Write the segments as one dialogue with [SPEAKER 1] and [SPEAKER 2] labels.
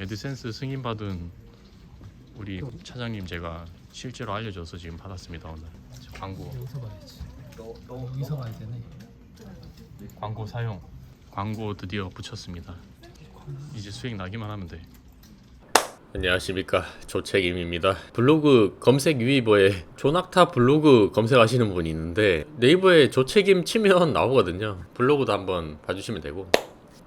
[SPEAKER 1] 에드센스 승인받은 우리 차장님 제가 실제로 알려줘서 지금 받았습니다 오늘. 저 광고.
[SPEAKER 2] 여기서 봐야지. 여기서 봐야 되네.
[SPEAKER 1] 광고 사용. 광고 드디어 붙였습니다. 이제 수익 나기만 하면 돼. 안녕하십니까. 조책임입니다. 블로그 검색 유이버에 조낙타 블로그 검색하시는 분이 있는데 네이버에 조책임 치면 나오거든요. 블로그도 한번 봐주시면 되고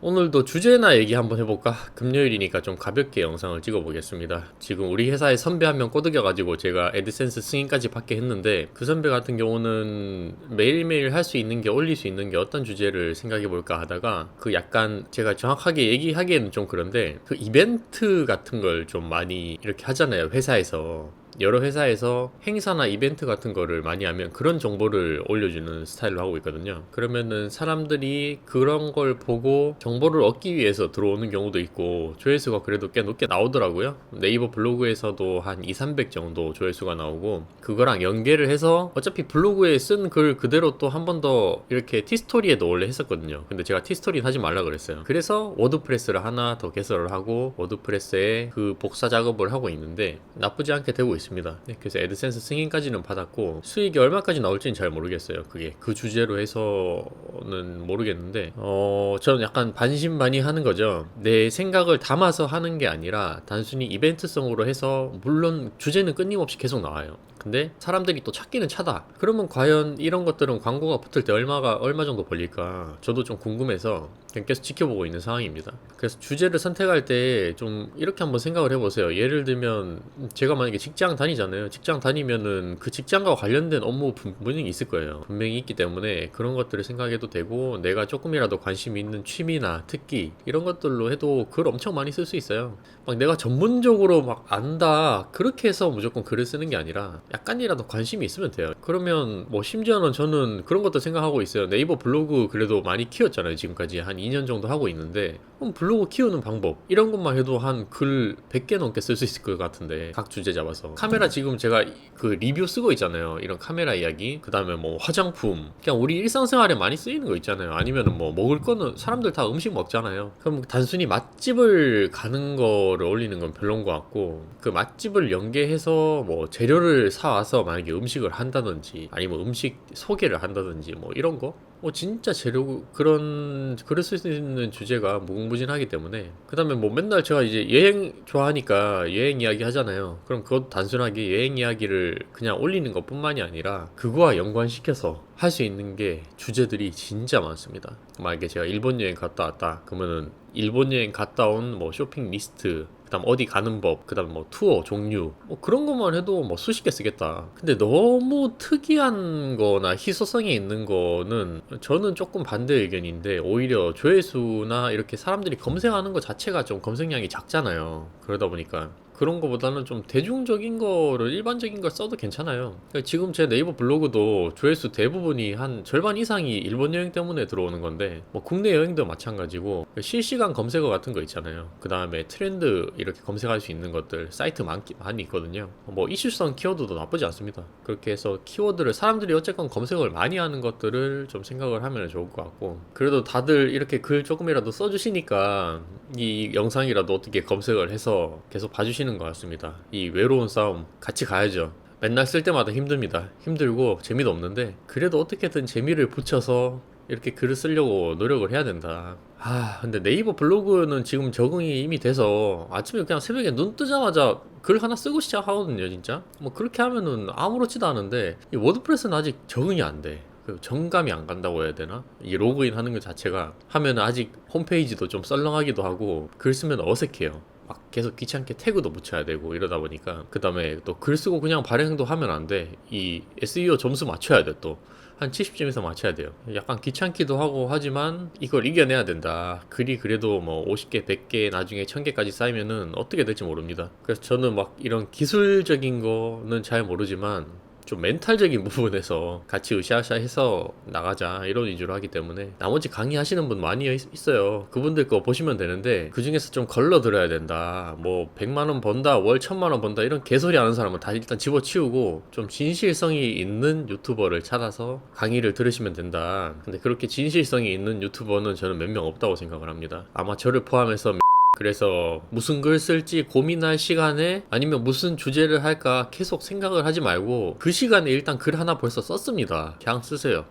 [SPEAKER 1] 오늘도 주제나 얘기 한번 해볼까? 금요일이니까 좀 가볍게 영상을 찍어보겠습니다. 지금 우리 회사에 선배 한 명 꼬드겨가지고 제가 애드센스 승인까지 받게 했는데 그 선배 같은 경우는 매일매일 할 수 있는 게 올릴 수 있는 게 어떤 주제를 생각해볼까 하다가 그 약간 제가 정확하게 얘기하기에는 좀 그런데 그 이벤트 같은 걸 좀 많이 이렇게 하잖아요. 회사에서. 여러 회사에서 행사나 이벤트 같은 거를 많이 하면 그런 정보를 올려주는 스타일로 하고 있거든요. 그러면은 사람들이 그런 걸 보고 정보를 얻기 위해서 들어오는 경우도 있고 조회수가 그래도 꽤 높게 나오더라고요. 네이버 블로그에서도 한 2, 300 정도 조회수가 나오고 그거랑 연계를 해서 어차피 블로그에 쓴 글 그대로 또 한 번 더 이렇게 티스토리에도 원래 했었거든요. 근데 제가 티스토리는 하지 말라 그랬어요. 그래서 워드프레스를 하나 더 개설을 하고 워드프레스에 그 복사 작업을 하고 있는데 나쁘지 않게 되고 있 습니다. 네, 그래서 애드센스 승인까지는 받았고 수익이 얼마까지 나올지는 잘 모르겠어요. 그게 그 주제로 해서는 모르겠는데 어 저는 약간 반신반의하는 거죠. 내 생각을 담아서 하는 게 아니라 단순히 이벤트성으로 해서 물론 주제는 끊임없이 계속 나와요. 근데 사람들이 또 찾기는 차다. 그러면 과연 이런 것들은 광고가 붙을 때 얼마가 얼마 정도 벌릴까? 저도 좀 궁금해서 그냥 계속 지켜보고 있는 상황입니다. 그래서 주제를 선택할 때 좀 이렇게 한번 생각을 해보세요. 예를 들면 제가 만약에 직장 다니잖아요. 직장 다니면은 그 직장과 관련된 업무 분- 분명히 있을 거예요. 분명히 있기 때문에 그런 것들을 생각해도 되고 내가 조금이라도 관심 있는 취미나 특기 이런 것들로 해도 글 엄청 많이 쓸 수 있어요. 막 내가 전문적으로 막 안다 그렇게 해서 무조건 글을 쓰는 게 아니라 약간이라도 관심이 있으면 돼요. 그러면 뭐 심지어는 저는 그런 것도 생각하고 있어요. 네이버 블로그 그래도 많이 키웠잖아요. 지금까지 한 2년 정도 하고 있는데 블로그 키우는 방법 이런 것만 해도 한 글 100개 넘게 쓸 수 있을 것 같은데 각 주제 잡아서 카메라 지금 제가 그 리뷰 쓰고 있잖아요. 이런 카메라 이야기 그 다음에 뭐 화장품 그냥 우리 일상생활에 많이 쓰이는 거 있잖아요. 아니면은 뭐 먹을 거는 사람들 다 음식 먹잖아요. 그럼 단순히 맛집을 가는 거를 올리는 건 별론 것 같고 그 맛집을 연계해서 뭐 재료를 사와서 만약에 음식을 한다든지 아니면 음식 소개를 한다든지 뭐 이런 거뭐 진짜 재료 그런 쓸수 있는 주제가 무 궁무진하기 때문에 그 다음에 뭐 맨날 제가 이제 여행 좋아하니까 여행 이야기 하잖아요. 그럼 그것 단순하게 여행 이야기를 그냥 올리는 것 뿐만이 아니라 그거와 연관시켜서 할 수 있는 게 주제들이 진짜 많습니다. 만약에 제가 일본 여행 갔다 왔다 그러면은 일본 여행 갔다 온 뭐 쇼핑 리스트 그다음 어디 가는 법, 그다음 뭐 투어 종류, 뭐 그런 것만 해도 뭐 수십 개 쓰겠다. 근데 너무 특이한 거나 희소성이 있는 거는 저는 조금 반대 의견인데 오히려 조회수나 이렇게 사람들이 검색하는 것 자체가 좀 검색량이 작잖아요. 그러다 보니까 그런 거보다는 좀 대중적인 거를 일반적인 걸 써도 괜찮아요. 그러니까 지금 제 네이버 블로그도 조회수 대부분이 한 절반 이상이 일본 여행 때문에 들어오는 건데 뭐 국내 여행도 마찬가지고 실시간 검색어 같은 거 있잖아요. 그 다음에 트렌드 이렇게 검색할 수 있는 것들 사이트 많기 많이 있거든요. 뭐 이슈성 키워드도 나쁘지 않습니다. 그렇게 해서 키워드를 사람들이 어쨌건 검색을 많이 하는 것들을 좀 생각을 하면 좋을 것 같고 그래도 다들 이렇게 글 조금이라도 써주시니까 이 영상이라도 어떻게 검색을 해서 계속 봐주시는 것 같습니다. 이 외로운 싸움 같이 가야죠. 맨날 쓸 때마다 힘듭니다. 힘들고 재미도 없는데 그래도 어떻게든 재미를 붙여서 이렇게 글을 쓰려고 노력을 해야 된다. 아, 근데 네이버 블로그는 지금 적응이 이미 돼서 아침에 그냥 새벽에 눈 뜨자마자 글 하나 쓰고 시작하거든요, 진짜. 뭐 그렇게 하면은 아무렇지도 않은데 이 워드프레스는 아직 적응이 안 돼. 그 정감이 안 간다고 해야 되나? 이 로그인 하는 것 자체가 하면 아직 홈페이지도 좀 썰렁하기도 하고 글 쓰면 어색해요. 막 계속 귀찮게 태그도 붙여야 되고 이러다 보니까 그 다음에 또 글 쓰고 그냥 발행도 하면 안 돼. 이 SEO 점수 맞춰야 돼 또. 한 70점에서 맞춰야 돼요. 약간 귀찮기도 하고 하지만 이걸 이겨내야 된다. 글이 그래도 뭐 50개, 100개, 나중에 1000개까지 쌓이면은 어떻게 될지 모릅니다. 그래서 저는 막 이런 기술적인 거는 잘 모르지만 좀 멘탈적인 부분에서 같이 으쌰으쌰 해서 나가자 이런 위주로 하기 때문에 나머지 강의하시는 분 많이 있- 있어요. 그분들 거 보시면 되는데 그 중에서 좀 걸러 들어야 된다. 뭐 100만원 번다 월 1000만원 번다 이런 개소리 하는 사람은 다 일단 집어치우고 좀 진실성이 있는 유튜버를 찾아서 강의를 들으시면 된다. 근데 그렇게 진실성이 있는 유튜버는 저는 몇 명 없다고 생각을 합니다. 아마 저를 포함해서 그래서 무슨 글 쓸지 고민할 시간에 아니면 무슨 주제를 할까 계속 생각을 하지 말고 그 시간에 일단 글 하나 벌써 썼습니다. 그냥 쓰세요.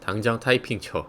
[SPEAKER 1] 당장 타이핑 쳐.